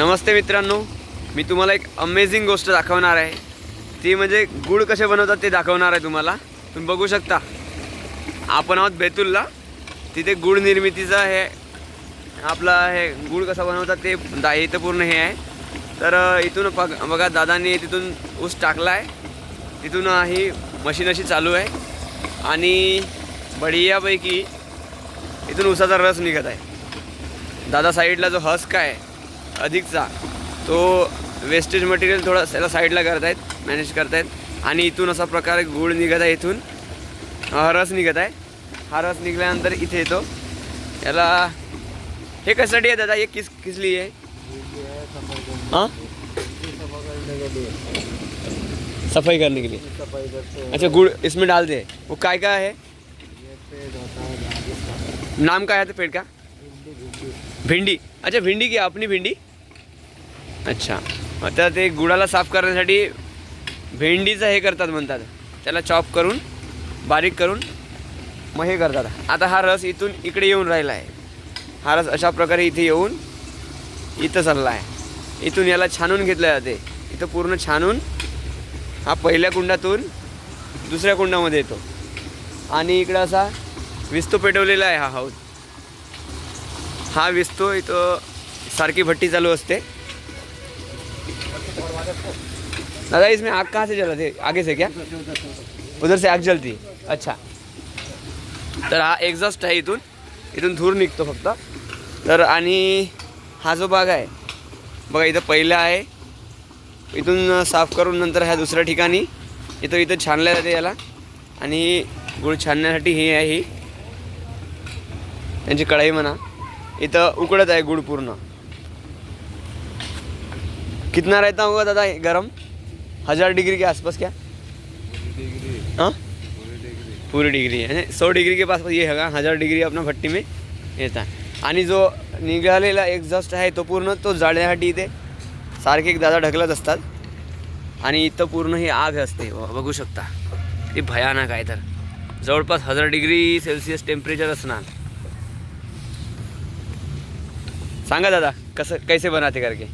नमस्ते मित्रांनो मी तुम्हाला एक अमेझिंग गोष्ट दाखवणार आहे. ती म्हणजे गुळ कसे बनवतात ते दाखवणार आहे तुम्हाला. तुम्ही बघू शकता. आपण आहोत बेतुलला. तिथे गुळ निर्मितीचं हे आपला हे गुळ कसा बनवतात ते दा इथं पूर्ण हे आहे. तर इथून बघ बघा दादांनी तिथून ऊस टाकला आहे तिथून ही मशीन अशी चालू आहे. आणि बढियापैकी इथून ऊसाचा रस निघत आहे. दादा साईडला जो हस्क आहे अधिकचा तो वेस्टेज मटेरियल थोडा त्याला साईडला करतायत मॅनेज करतायत. आणि इथून असा प्रकारे गुळ निघत आहे इथून. हा रस निघत आहे. हा रस निघाल्यानंतर इथे येतो. याला हे कशासाठी आहे दादा? हे किस किसली आहे? हां? सफाई करने के लिए. अच्छा गुड़ इसमें डाल दे. वो काय का है नाम काय आहे ते पेड़ का? भेंडी. अच्छा भेंडी की अपनी भेंडी? अच्छा. आता ते गुळाला साफ करण्यासाठी भेंडीचं हे करतात म्हणतात. त्याला चॉप करून बारीक करून मग हे करतात. आता हा रस इथून इकडे येऊन राहिला आहे. हा रस अशा प्रकारे इथे येऊन इथं चालला आहे. इथून याला छानून घेतलं जाते. इथं पूर्ण छानून हा पहिल्या कुंडातून दुसऱ्या कुंडामध्ये येतो. आणि इकडं असा विस्तो पेटवलेला आहे हा हाऊस हा विस्तो इथं सारखी भट्टी चालू असते. दादा इसमें आग कहाँ से जलाते आगे से क्या? उधर से आग जलती। अच्छा। तर हा एक्झॉस्ट आहे इथून. इथून धूर निघतो फक्त. तर आणि हा जो भाग आहे बघा इथं पहिला आहे. इथून साफ करून नंतर ह्या दुसऱ्या ठिकाणी. इथं इथं छानल्या जाते याला. आणि गुळ छानण्यासाठी ही आहे ही. त्यांची कढाई म्हणा. इथं उकडत आहे गुळ पूर्ण. कितना रहता होगा दादा गर्म गरम? हजार डिग्री के आसपास क्या? हाँ? पूरी डिग्री है। सौ डिग्री के पास ये है हजार डिग्री अपना भट्टी में येत आणि जो निघालेला एक्झॉस्ट आहे तो पूर्ण तो जाळण्यासाठी इथे सारखे एक दादा ढकलत असतात. आणि इथं पूर्ण ही आग असते. बघू शकता. ती भयानक आहे तर. जवळपास हजार डिग्री सेल्सिअस टेम्परेचर असणार. सांगा दादा कसं कैसे बनाते करके?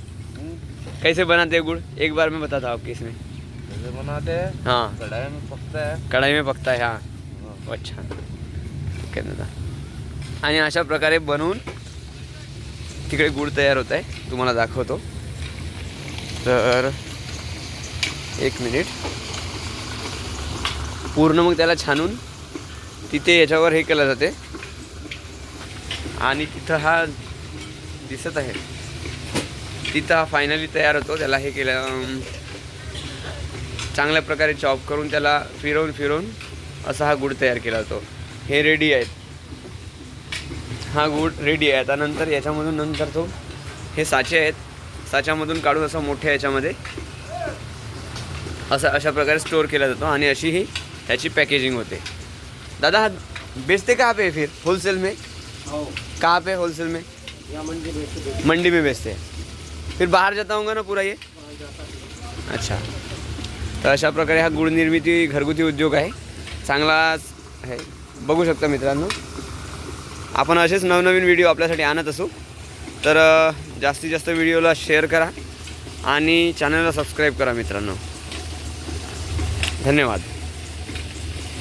कैसे बनाते हैं गुड़? एक बार मैं बताता हूँ आपके इसमें। कैसे बनाते हैं? हाँ। कढ़ाई में पकता है। कढाई में पकता है हाँ। अच्छा। दादा आणि अशा प्रकारे बनवून तिकडे गुळ तयार होत आहे. तुम्हाला दाखवतो. तर एक मिनिट. पूर्ण मग त्याला छानून तिथे याच्यावर हे केलं जाते. आणि तिथं हा दिसत आहे. तिथं हा फायनली तयार होतो. त्याला हे केलं चांगल्या प्रकारे चॉप करून त्याला फिरवून फिरवून असा हा गुड तयार केला जातो. हे रेडी आहेत. हा गुड रेडी आहे. आता नंतर याच्यामधून नंतर तो हे साचे आहेत. साच्यामधून काढून असं मोठ्या याच्यामध्ये असं अशा प्रकारे स्टोअर केला जातो आणि अशी ही त्याची पॅकेजिंग होते. दादा हा बेचते कहाँ पे फिर? होलसेल में? कहाँ पे होलसेल में? मंडी में बेचते. हैं फिर बाहर जाता होगा ना पूरा ये? अच्छा। तर अशा प्रकारे हा गुळ निर्मिती घरगुती उद्योग आहे. चांगलाच आहे. बघू शकता मित्रांनो. आपण असेच नवनवीन व्हिडिओ आपल्यासाठी आणत असू. तर जास्तीत जास्त व्हिडिओला शेअर करा आणि चॅनलला सबस्क्राईब करा मित्रांनो. धन्यवाद.